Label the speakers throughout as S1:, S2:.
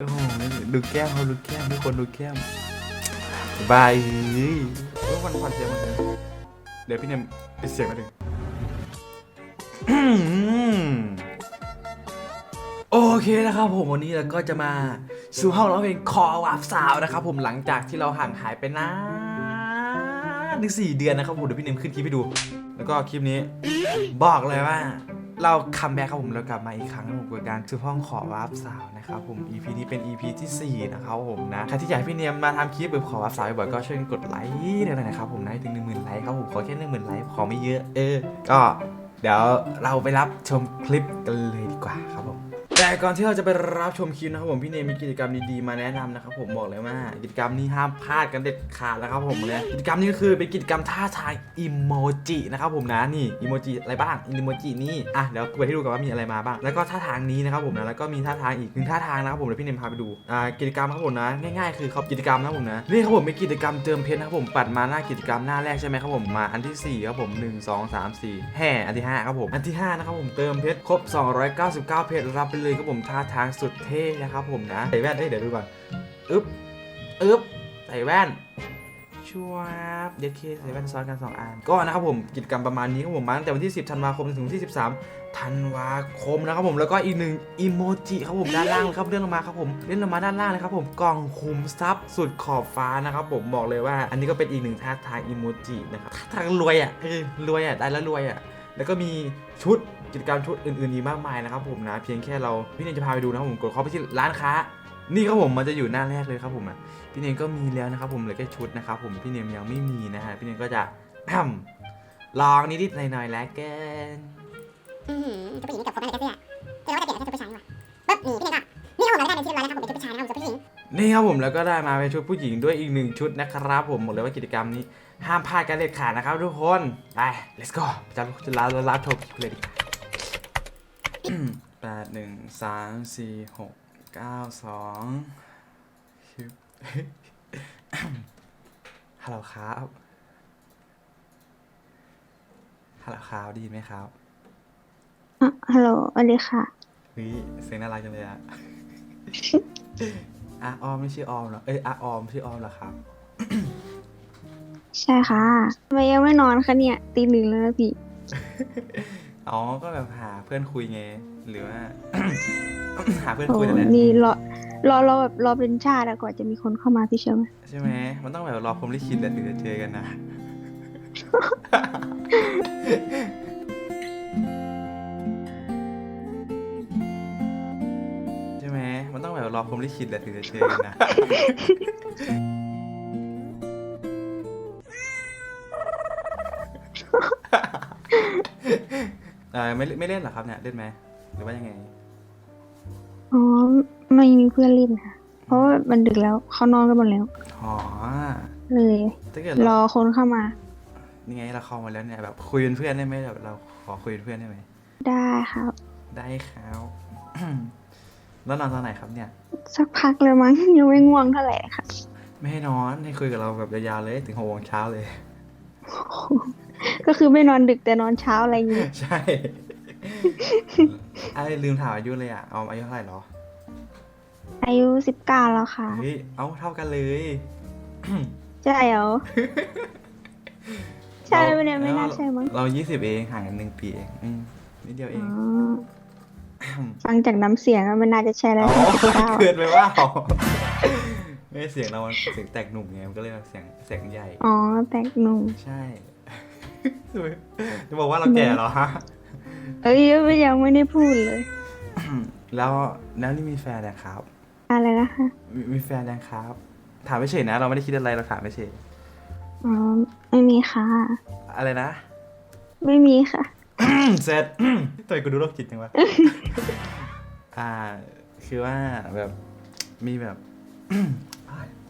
S1: โอ้โหดูแก้มเขาดูแก้มทุกคนดูแก้มบายเฮ้ยวันวันเสียงมันเลยเดี๋ยวพี่เนมปิดเสียงมาหนึ่งโอเคนะครับผมวันนี้เราก็จะมาสู่ห้องร้องเพลงคอวาบสาวนะครับผมหลังจากที่เราห่างหายไปนานถึงสี่เดือนนะครับผมเดี๋ยวพี่เนมขึ้นคลิปให้ดู แล้วก็คลิปนี้บอกเลยว่า เราคัมแบ็กครับผมเรากลับมาอีกครั้งนะผมกับการซื้อห้องขอวาร์ปสาวนะครับผม EP นี้เป็น EP ที่ 4 นะครับผมนะใครที่อยากพี่เนียมมาทำคลิปแบบขอวาร์ปสาวบ่อยๆก็ช่วยกดไลค์หน่อยนะครับผมนะให้ถึง 1 0,000 ไลค์ครับผมขอแค่ 1 0,000 ไลค์ขอไม่เยอะเออ ก็เดี๋ยวเราไปรับชมคลิปกันเลยดีกว่าครับผม แต่ก่อนที่เราจะไปรับชมคลิปนะครับผมพี่เนมมีกิจกรรมดีๆมาแนะนำนะครับผมบอกเลยว่า กิจกรรมนี้ห้ามพลาดกันเด็ดขาดแล้วครับผมเลยกิจกรรมนี้ก็คือเป็นกิจกรรมท่าทางอิโมจินะครับผมนะนี่อิโมจิอะไรบ้างอิโมจินี่อะเดี๋ยวกูไปให้ดูกันว่ามีอะไรมาบ้างแล้วก็ท่าทางนี้นะครับผมนะแล้วก็มีท่าทางอีกหนึ่งท่าทางนะครับผมเดี๋ยวพี่เนมพาไปดูอ่ากิจกรรมครับผมนะง่ายๆคือเขากิจกรรมนะครับผมนะนี่ครับผมเป็นกิจกรรมเติมเพชรนะครับผมปัดมาหน้ากิจกรรมหน้าแรกใช่ไหมครับผมมาอันที่สี่ครับผมหนึ่งสองสามสี่แห่อันที่ห้าครับผมอันที่ห้านะครับผมเติมเพชรครบ 299 เพชรรับไปเลยครับผมท่าทางสุดเท่นะครับผมนะใส่แว่นเอ้ยเดี๋ยวดูก่อนอึ๊บอึ๊บใส่แว่นชัวบเดี๋ยวเคใส่แว่นซ้อนกันสองอันก็นะครับผมกิจกรรมประมาณนี้ครับผมมาตั้งแต่วันที่ 10ธันวาคมถึงวันที่ 13ธันวาคมนะครับผมแล้วก็อีกหนึ่งอิโมจิครับผมด้านล่างเลยครับเลื่อนลงมาครับผมเลื่อนลงมาด้านล่างเลยครับผมกล่องคุมทรัพย์สุดขอบฟ้านะครับผมบอกเลยว่า อันนี้ก็เป็นอีกหนึ่งท่าทางอิโมจินะครับท่าทางรวยอะเออรวยอะได้แล้วรวยอะแล้วก็มีชุด กิจกรรมชุดอื่นๆอีกมากมายนะครับผมนะ เพียงแค่เราพี่เนยจะพาไปดูนะครับผมกดเข้าไปที่ร้านค้า นี่ครับผมมันจะอยู่หน้าแรกเลยครับผมนะพี่เนยก็มีแล้วนะครับผมเหลือแค่ชุดนะครับผมพี่เนยยังไม่มีนะฮะพี่เนยก็จะแอมลองนิดๆหน่อยๆแล้วกัน
S2: อือหือตัวผู้หญิงนี่เกือบครบแล้วในเสื้อแต่เราว่าจะเปลี่ยนเป็นชุดผู้ชายดีกว่าปึ๊บนี่พี่เนยก็นี่ครับผมเราได้เป็นที่เรียบร้อยแล้วครับผมเป็นชุดผู้ชายนะครับผมส่วนผู้หญิง
S1: นี่ครับผมแล้วก็ได้มาเป็นชุดผู้หญิงด้วยอีกหนึ่งชุดนะครับผมบอกเลยว่ากิจกรรมนี้ ห้ามพลาดกันเด็ดขาดนะครับทุกคนไป let's go จะจะลาลาโชว์เลยดีกว่า แปดหนึ่งสามสี่หกเก้าสองชิบฮัลโหลครับฮัลโหลครับไดีไหมครับ
S3: อะฮัลโหลสวัสดีค่ะ
S1: เฮ้ยเสียงน่ารักจังเลยอะอะออมไม่ชื่อออมเหรอเอ้ยอะออมชื่อออมเหรอครับ
S3: ใช่ค่ะทำไมยังไม่นอนคะเนี่ย ตีหนึ่งแล้วนะพี่
S1: อ๋อ ก็แบบหาเพื่อนคุยไง หรือว่า หาเพื่อน
S3: โอ้
S1: คุยนั่นแหละ
S3: นี่รอรอรอแบบรอเป็นชาติอะกว่อนจะมีคนเข้ามาพี่เชื่อไหม
S1: ใช่ไหม มันต้องแบบรอพรหมลิขิตแหละถึงจะเจอกันนะ ใช่ไหม มันต้องแบบรอพรหมลิขิตแหละถึงจะเจอกันนะ ออไม่ไม่เล่นเหรอครับเนี่ยเล่นไหมหรือว่ายังไง
S3: อ๋อไม่มีเพื่อนเล่นค่ะ เพราะว่ามันดึกแล้วเขานอนกันหมดแล้ว
S1: อ๋อ
S3: เลย
S1: ถ้าเกิด
S3: ร
S1: เรา
S3: อคนเข้ามา
S1: นี่ไงเราเข้ามาแล้วเนี่ยแบบคุยเป็นเพื่อนได้ไหมแบบเราขอคุยเป็นเพื่อนได้ไหม
S3: ได้ครับ
S1: ได้ครับ แล้วนอนตอนไหนครับเนี่ย
S3: สักพักแล้วมั้ง ยังไม่ง่วงเท่าไหร่ค่ะ
S1: ไม่ให้นอนให้คุยกับเราแบบยาวๆเลยถึงหกโมงเช้าเลย
S3: ก็คือไม่นอนดึกแต่นอนเช้าอะไรอย่างเงี้ย
S1: ใช่ไอ้ลืมถามอายุเลยอะ เอาอายุเท่าไหร่เหรอ
S3: อายุสิบเก้าแล้วค่ะ
S1: เฮ้ยเอาเท่ากันเลย
S3: ใช่เหรอ ใช่ไหมเนี่ย
S1: ร
S3: ไม่น่าใช่มั้ง
S1: เรายี่สิบเองห่างกันหนึ่งปีเองอืมนิดเดียวเอ
S3: อ๋
S1: ง
S3: อฟังจากน้ำเสียงอะมันน่าจะใช่แล้ว
S1: อ๋อ
S3: สิบเก้า
S1: เกินไปว่าไม่เสียงเรามันเสียงแตกหนุ่มไงมันก็เลยเสียงเสียงใหญ่
S3: อ๋อ แตกหนุ่ม
S1: ใช่ จะบอกว่าเราแก่เหรอฮะ
S3: เอ้ยยังไม่ได้พูดเลย
S1: แล้วแล้วนี่มีแฟนยังครับ
S3: อะไรนะคะ
S1: มีมีแฟนยังครับ ถามไม่เฉยนะ เราไม่ได้คิดอะไรเราถามไม่เฉย
S3: อ๋อไม่มีค่ะ
S1: อะไรนะ
S3: ไม่มีค่ะ
S1: เสร็จทำไมกูดูโรคจิตจังวะ อ่า คือว่าแบบมีแบบ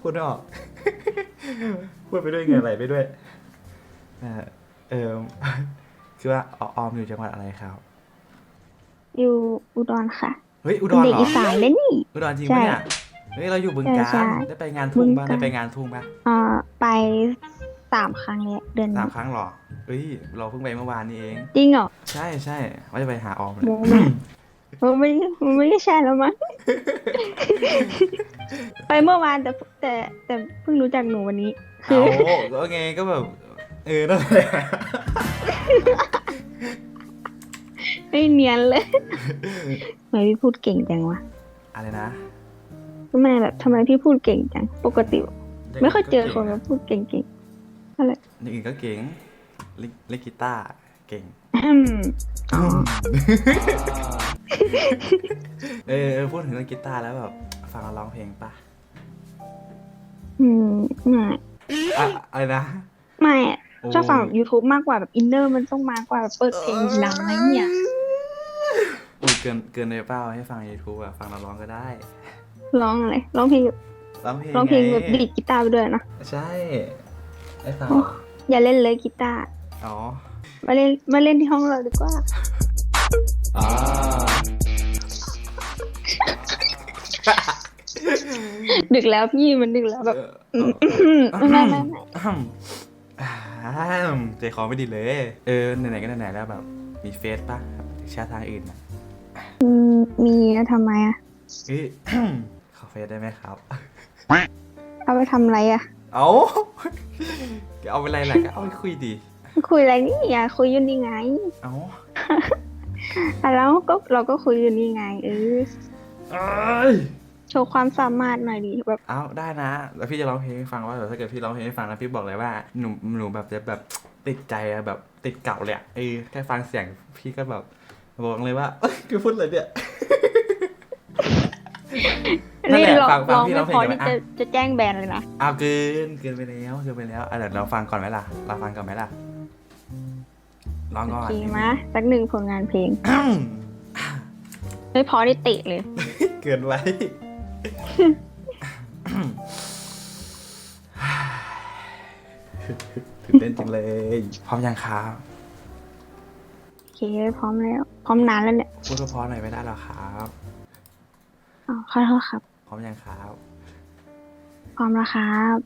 S1: พูดไม่ออก พูดไปด้วยเหงื่อไหลไปด้วย เออเออ คือว่าอออมอยู่จังหวัดอะไรครับ
S3: อยู่อุดรค่ะ
S1: เฮ้ยอุด
S3: เป็น
S1: ร
S3: เด็ก
S1: เหรอ
S3: อีสานเลยนี่
S1: อุดรจริง
S3: ใช่
S1: ปะเนี่ยเฮ้ยเราอยู่บึงกา
S3: ใช่
S1: ฬ
S3: ใช่
S1: ได้ไปงานทุ่งปะ
S3: บึงกาฬ
S1: ได้ไปงานทุ่งปะ
S3: อ่าไปสามครั้งแล้วเดือน
S1: สา
S3: นี้
S1: มครั้งเหรอเฮ้ยเราเพิ่งไปเมื่อวานนี้เอง
S3: จริงเหรอ
S1: ใช่ใช่ว่าจะไปหาออมเลย
S3: โมแม่มันไม่มันไม่ใช่แล้วมั้ง ไปเมื่อวานแต่แต่แต่เพิ่งรู้จักหนูวันนี้ คื
S1: เอา
S3: อ
S1: ก็ไงก็แบบ เออนั่นแหละ
S3: ไม่เนียนเลยทำไมพี่พูดเก่งจังวะ
S1: อะไรนะ
S3: ทำไมแบบทำไมพี่พูดเก่งจัง ปกติ ไม่ค่อยเจอคนมาพูดเก่งๆอะไร
S1: อย่างอื่นก็เก่งเล่นเล่นกีตาร์เก่ง
S3: อืมอ๋อ
S1: เออเออพูดถึงเล่นกีตาร์แล้วแบบฟังเราร้องเพลงปะ
S3: อืมไม่
S1: อะอะไรนะ
S3: ไม่อะ
S1: โอ้
S3: ชอบฟังแบบ YouTube มากกว่าแบบอินเนอร์มันต้องมากกว่าแบบเปิดเพลงดังอะไรเนี่ย
S1: อุ้ยเกินเกินเลยเปล่าให้ฟัง YouTube อะฟังเราร้องก็ได้
S3: ร้องอะไรร้องเพลง
S1: ร้องเพลง
S3: ร้องเพลง
S1: ไแบ
S3: บดีดกีตาร์ไปด้วยนะ
S1: ใช่ไอ้ฟัง
S3: โอ้อย่าเล่นเลยกีตาร์
S1: อ๋อ
S3: มาเล่นมาเล่นที่ห้องเราดีกว่า
S1: อ่า
S3: ดึกแล้วพี่มันดึกแล้วแบบ
S1: เออ
S3: ไม่ไม่ไม่
S1: อืม อ่าใจคอไม่ดีเลย เออไหนๆก็ไหนๆแล้วแบบมีเฟซปะแชททางอื่นอะ
S3: อืมมีแล้วทำไมอะ
S1: เอ้ย ขอเฟซได้ไหมครับ
S3: เอาไปทำอะไรอะ
S1: เอาเอาไปอะไรล่ะก็เอาไปคุยดี
S3: คุยอะไรนี่อย่าคุยอยู่นี่ไง
S1: เอา
S3: อะแล้วก็เราก็คุยอยู่นี่ไงเออ
S1: เอ้ย
S3: โชว์ความสามารถหน่อยดิแบบ
S1: เอาได้นะ แล้วพี่จะร้องเพลงให้ฟังว่าแบบถ้าเกิดพี่ร้องเพลงให้ฟังแล้วพี่บอกเลยว่าหนูหนูแบบจะแบบติดใจอะแบบติดเก่าเลยอะเออแค่ฟังเสียงพี่ก็แบบบอกเลยว่าเอ้ยคือพูดเลยเนี่ย นั่น
S3: นี่
S1: แหละ
S3: ลอง
S1: ฟังฟัง
S3: ลอง
S1: พี่
S3: ไม่
S1: ร้องเพล
S3: พอง
S1: กันไหม
S3: ที่จะ
S1: อะ
S3: จะแจ้งแบนเลยนะ
S1: เอาเกินเกินไปแล้วเกินไปแล้วอะเดี๋ยวเราฟังก่อนไหมล่ะ เราฟังก่อนไหมล่ะร้อง
S3: โอ
S1: ก่อน
S3: เคมะสักหนึ่งผลงานเพลง
S1: อืม
S3: ไม่พอได้เตะเลย
S1: เกินไว้ ตื่นเต้นจังเลย พร้อมยังครับ
S3: โอเคพร้อมแล้ว พร้อมนานแล้วเนี่ย
S1: พูดเพราะๆหน่อยไม่ได้หรอครับ
S3: อ๋อขอโทษครับ
S1: พร้อมยังครับ
S3: พร้อมแล้วครับ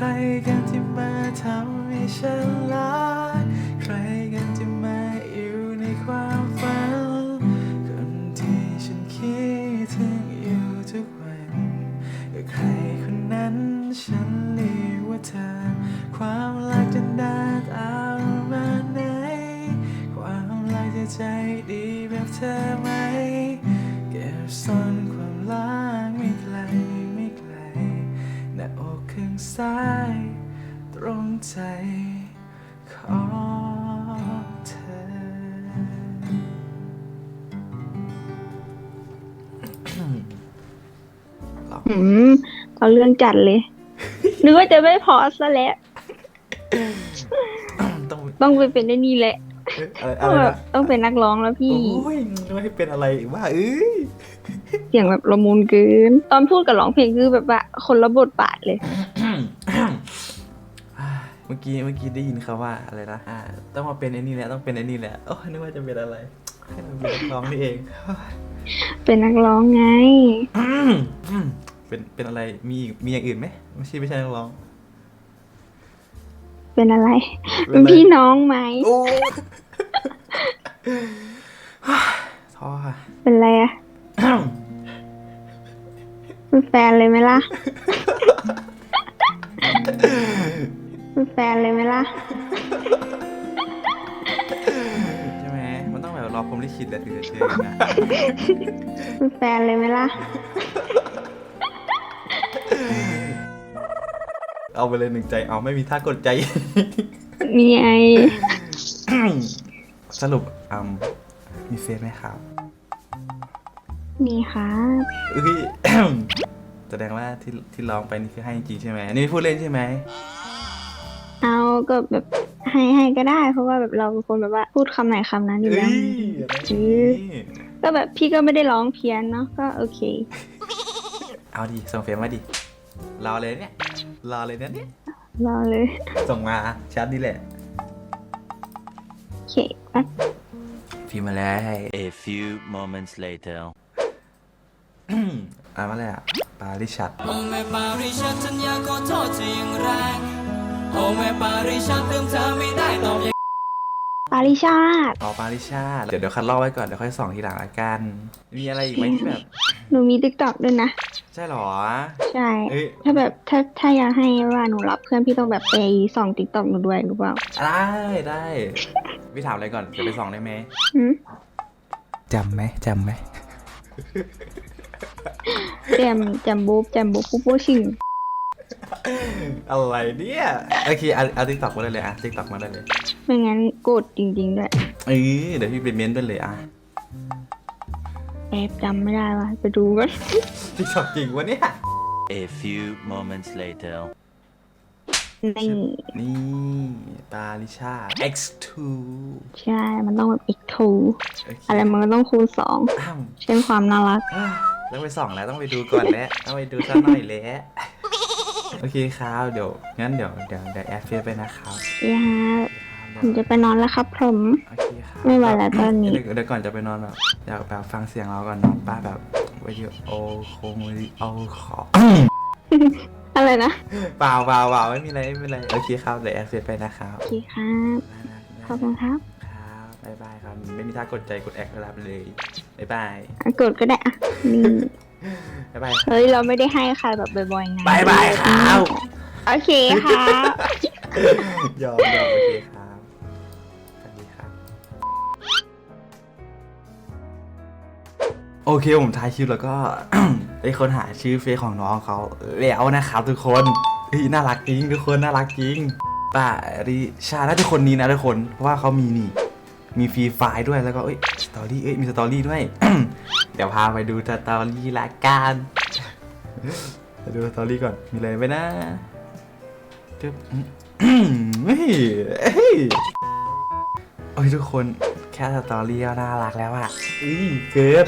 S1: ใครกันที่มาทำให้ฉันรักใครกันที่มาอยู่ในความฝัน คนที่ฉันคิดถึงอยู่ทุกวันก็ใครคนนั้นฉันเรียกว่าเธอ ความรักจะหน้าตาระมาไหน ความรักจะใจดีแบบเธอไหม เก็บซ่อน อื
S3: มเอาเรื่องจัดเลย นึกว่าจะไม่พอซะแล้ว
S1: ต้อง
S3: ต้องไปเป็นได้นี่แหละ
S1: อะไร
S3: ต้
S1: อะ
S3: อง
S1: ไร
S3: แบบ
S1: นะ
S3: ต้องเป็นนักร้องแล้วพี่
S1: โอ้ยไม่ให้เป็นอะไรว่าเอ้ย
S3: เสียงแบบละมุนเกิน ตอนพูดกับร้องเพลงคือแบบว่าคนละบทบาทเลย
S1: เมื่อกี้เมื่อกี้ได้ยินเขาว่าอะไรนะอ่าต้องมาเป็นไอ้นี่แหละต้องเป็นไอ้นี่แหละโอ้ยนึกว่าจะเป็นอะไรให้เราเป็นนักร้องนี่เอง
S3: เป็นนักร้องไง
S1: เป็นเป็นอะไรมีอีกมีอย่างอื่นไหมไม่ใช่ไม่ใช่นักร้อง
S3: เป็นอะไร
S1: เป็
S3: เป็นน
S1: อะไร
S3: พี่น้องไหม
S1: โอ้ท้อค่ะ
S3: เป็นอะไรอะเป็นแฟนเลยไหมล่ะเป็นแฟนเลยไหมล่ะ
S1: ใช่ไหมมันต้องแบบรอผมลิลิขิตแล้วถึงจะเจอกันนะ
S3: เป็นแฟนเลยไหมล่ะ
S1: เอาไปเลยหนึ่งใจ เอาไม่มีท่ากดใจ
S3: นี่ไง
S1: สรุปอืมมีเฟซไหมครับ
S3: มีครับ
S1: เอ้ย แสดงว่าที่ที่ร้องไปนี่คือให้จริงๆใช่ไหมอันนี่พูดเล่นใช่ไหม
S3: เอาก็แบบให้ให้ก็ได้ เพราะว่าแบบเราเป็นคนแบบว่าพูดคำไหนคำนั้นอยู่
S1: เอ้
S3: แล้ว
S1: ยอะไรอย่างนี้
S3: ก็แบบพี่ก็ไม่ได้ร้องเพี้ยนเนาะก็โอเค
S1: เอาดิส่งเฟซมาดิรอเลยเนี่ย รอเลยนะเนี่ย
S3: รอเลย
S1: ส่งมาชัดนี่แหละ
S3: โอเคแป๊บ
S1: พิมพ์มาเลย
S4: A few moments later.
S1: อ่านมาเลยอะปาริชัด
S5: โอ้แม่ปาริชัดฉันอยากขอโทษเธออย่างแรง โอ้แม่ปาริชัดลืมเธอไม่ได้ตอบอย่าง
S3: ปาริชาติ
S1: อ๋อปาริชาติเดี๋ยวเดี๋ยวคัดลอกไว้ก่อนเดี๋ยวค่อยส่องทีหลังละกัน มีอะไรอีกไหมที่แบบ
S3: หนูมีติ๊กต็อกด้วยนะ
S1: ใช่เหรอ
S3: ใช่
S1: เอ้ย
S3: ถ้าแบบถ้าถ้าอยากให้ว่าหนูรับเพื่อนพี่ต้องแบบไปส่องติ๊กต็อกหนูด้วยหรือเปล่า
S1: ได้ได้พี่ถามอะไรก่อนจะไปส่องได้ไหม
S3: หืม
S1: จำไหมจำไหม
S3: แจมแจมบูบแจมบูบปุ๊บปุ๊บชิง
S1: อะไรเนี่ยโอเคเอาเอาติ๊กต็อกมาได้เลยอะติ๊กต็อกมาได้เลย
S3: ไม่งั้นโกรธจริง ๆ ด้วย
S1: เออเดี๋ยวพี่ไปเม้นต์ด้วยเลยอะ
S3: แอบจำไม่ได้ว่ะไปดูกัน
S1: ติ๊กต็อกจริงวะเนี่ย
S4: A few moments later.
S3: นี่
S1: นี่ปาริชาติ X2
S3: ใช่ มันต้องแบบอีกทู
S1: โอเค
S3: อะไรมันก็ต้องคูณสอง
S1: อ้าว
S3: เช่นความน่ารัก
S1: อะต้องไปส่องแล้วต้องไปดูก่อนแล้วต้องไปดูสักหน่อยแล้ว โอเคครับเดี๋ยวงั้นเดี๋ยวเดี๋ยวเดี๋ยวแอดเฟซไปนะครับ
S3: เอ้ฮะผมจะไปนอนแล้วครับผม
S1: โอเคครับ
S3: ไม่ไหวแล้วตอนนี้
S1: เดี๋ยวเดี๋ยวก่อนจะไปนอนแบบอยากแบบฟังเสียงเราก่อนเนอนป้าแบบวิดีโอคงวิดีโอขอ
S3: อะไรนะ
S1: เปล่าเปล่าเปล่าไม่มีอะไรไม่มีอะไรโอเคครับเดี๋ยวแอดเฟซไปนะครับ
S3: โอเคครับ ขอบคุณครับ
S1: ครับบ๊ายบายครับไม่มีท่ากดใจกดแอครับเลยบ๊ายบาย
S3: อะกดก็ได้อะนี่
S1: บ๊ายบาย
S3: เฮ้ย เราไม่ได้ให้ใครแบบบ่อยๆไง
S1: บ๊ายบายครับ
S3: โอเคครับ
S1: ยอมยอมโอเคครับสวัสดีครับ โอเคผมถ่ายคลิปแล้วก็ ได้ค้นหาชื่อเฟซของน้องเขาแล้วนะครับทุกคนเฮ้ยน่ารักจริงทุกคนน่ารักจริงป่าริชาน่าจะคนนี้นะทุกคนเพราะว่าเขามีนี่ มีฟรีไฟล์ด้วยแล้วก็เอ้ยสตอรี่เอ้ยมีสตอรี่ด้วย เดี๋ยวพาไปดูสตอรี่ละกันไปดูสตอรี่ก่อนมีอะไรไหมนะจึ๊บเฮ้ยเฮ้ยโอ้ยทุกคนแค่สตอรี่ก็น่ารักแล้วอะอือเกิน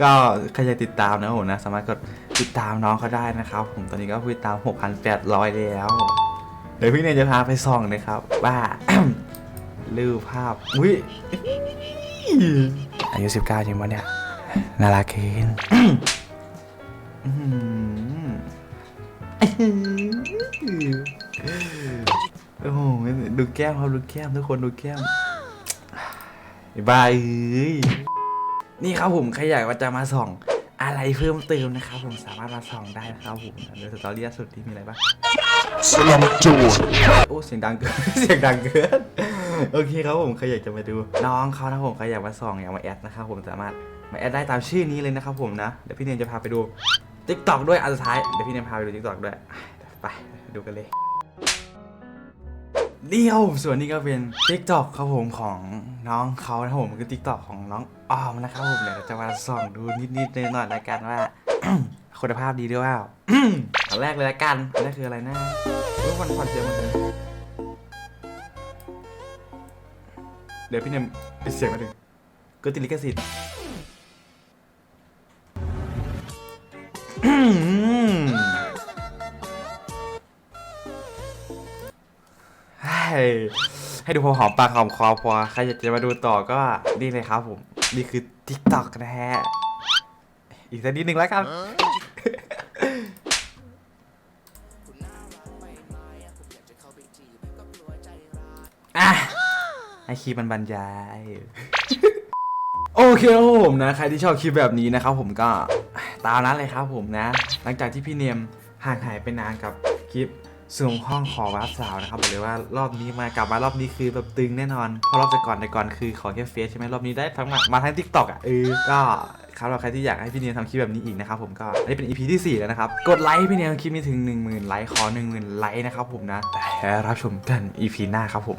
S1: ก็ใครจะติดตามนะผมนะ สามารถกดติดตามน้องเขาได้นะครับ ผมตอนนี้ก็ติดตาม 6,800 แล้ว เดี๋ยวพี่เนยจะพาไปส่องนะครับ ว่า รูปภาพ อุ้ยอายุ 19จริงปะเนี่ยน่ารักเกินอื้อหือโอ้โหดูแก้มครับดูแก้มทุกคนดูแก้มบ๊ายบายเอ้ยนี่ครับผมใครอยากว่าจะมาส่องอะไรเพิ่มเติมนะครับ ผมสามารถมาส่องได้นะครับผมเดี๋ยวสตอรี่ล่าสุดที่มีอะไรบ้างสลัมจูโอ้เสียงดังเกินเสียงดังเกิน โอเคครับผมใครอยากจะมาดู น้องเขานะผมใครอยากมาส่องอยากมาแอดนะครับผมสามารถมาแอดได้ตามชื่อนี้เลยนะครับผมนะเดี๋ยวพี่เนียนจะพาไปดูทิกตอกด้วยอันสุดท้ายเดี๋ยวพี่เนมพาไปดูทิกตอกด้วยไปดูกันเลยเดียวส่วนนี้ก็เป็นทิกตอกครับผมของน้องเขานะครับผมคือทิกตอกของน้องออมนะครับผมเดี๋ยวจะมาส่องดูนิดๆหน่อยๆละกันว่า คุณภาพดีหรือเปล่าอันแรกเลยละกันอันแรกคืออะไรนะรู้วันผ่อนเสียงมันเลย เดี๋ยวพี่เนมปิดเสียงมาดึงก็ติดลิขสิทธิ์อืมให้ให้ดูพอหอมปากหอมคอพอใครอยากจะมาดูต่อก็นี่เลยครับผม นี่คือ TikTok นะฮะ อีกสักนิดนึงแล้วกัน ให้คลิปมันบรรยาย โอเคครับผมนะ ใครที่ชอบคลิปแบบนี้นะครับผมก็ตามนั้นเลยครับผมนะ หลังจากที่พี่เนียมห่างหายไปนานกับคลิปซูมห้องขอวาร์ปสาวนะครับบอกเลยว่ารอบนี้มากลับมารอบนี้คือแบบตึงแน่นอนเพราะรอบแต่ก่อนแต่ก่อนคือขอแค่เฟซใช่ไหมรอบนี้ได้ทั้งมามาทั้งทิกตอกอะเออก็ครับเราใครที่อยากให้พี่เนียนทำคลิปแบบนี้อีกนะครับผมก็อันนี้เป็น EP ที่ 4 แล้วนะครับ กดไลค์พี่เนียนคลิปนี้ถึง 10,000 ไลค์ขอ 10,000 ไลค์นะครับผมนะแล้วรับชมกัน EP หน้าครับผม